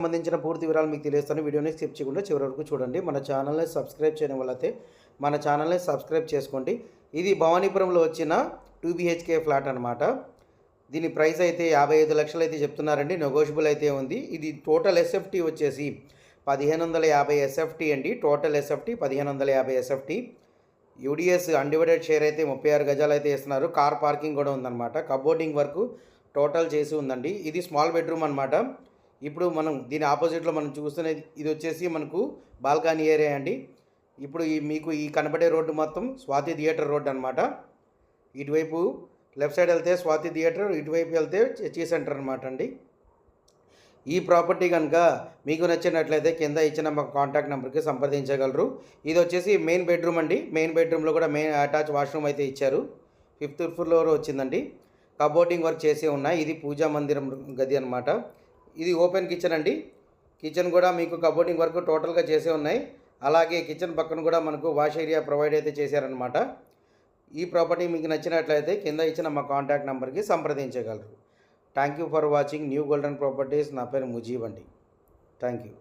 సంబంధించిన పూర్తి వివరాలు మీకు తెలియస్తాను వీడియోని స్కిప్ చేయకుండా చివరి వరకు చూడండి. మన ఛానల్ని సబ్స్క్రైబ్ చేయడం వల్ల అయితే మన ఛానల్ని సబ్స్క్రైబ్ చేసుకోండి. ఇది భవానీపురంలో వచ్చిన టూ బిహెచ్కే ఫ్లాట్ అనమాట దీని ప్రైస్ అయితే యాభై ఐదు లక్షలు అయితే చెప్తున్నారండి. నెగోషియబుల్ అయితే ఉంది. ఇది టోటల్ ఎస్ఎఫ్టీ వచ్చేసి పదిహేను వందల యాభై ఎస్ఎఫ్టీ అండి. టోటల్ ఎస్ఎఫ్టీ పదిహేను వందల యాభై ఎస్ఎఫ్టీ. యూడిఎస్ అన్డివైడెడ్ షేర్ అయితే ముప్పై ఆరు గజాలు అయితే ఇస్తున్నారు. కార్ పార్కింగ్ కూడా ఉందన్నమాట. కబోర్డింగ్ వరకు టోటల్ చేసి ఉందండి. ఇది స్మాల్ బెడ్రూమ్ అనమాట ఇప్పుడు మనం దీని ఆపోజిట్లో మనం చూస్తున్నది ఇది వచ్చేసి మనకు బాల్కానీ ఏరియా అండి. ఇప్పుడు ఈ మీకు ఈ కనబడే రోడ్డు మొత్తం స్వాతి థియేటర్ రోడ్ అనమాట ఇటువైపు లెఫ్ట్ సైడ్ వెళ్తే స్వాతి థియేటర్ ఇటువైపు వెళ్తే చర్చి సెంటర్ అనమాట అండి. ఈ ప్రాపర్టీ కనుక మీకు నచ్చినట్లయితే కింద ఇచ్చిన మా కాంటాక్ట్ నెంబర్కి సంప్రదించగలరు. ఇది వచ్చేసి మెయిన్ బెడ్రూమ్ అండి. మెయిన్ బెడ్రూమ్లో కూడా మెయిన్ అటాచ్ వాష్రూమ్ అయితే ఇచ్చారు. ఫిఫ్త్ ఫ్లోర్ వచ్చిందండి కబోర్డింగ్ వర్క్ చేసి ఉన్నాయి. ఇది పూజా మందిరం గది అనమాట ఇది ఓపెన్ కిచెన్ అండి. కిచెన్ కూడా మీకు కబోర్డింగ్ వరకు టోటల్గా చేసే ఉన్నాయి. అలాగే కిచెన్ పక్కన కూడా మనకు వాష్ ఏరియా ప్రొవైడ్ అయితే చేశారనమాట ఈ ప్రాపర్టీ మీకు నచ్చినట్లయితే కింద ఇచ్చిన మా కాంటాక్ట్ నెంబర్కి సంప్రదించగలరు. Thank you for watching new golden properties నా పేరు ముజీబ్ అండి. Thank you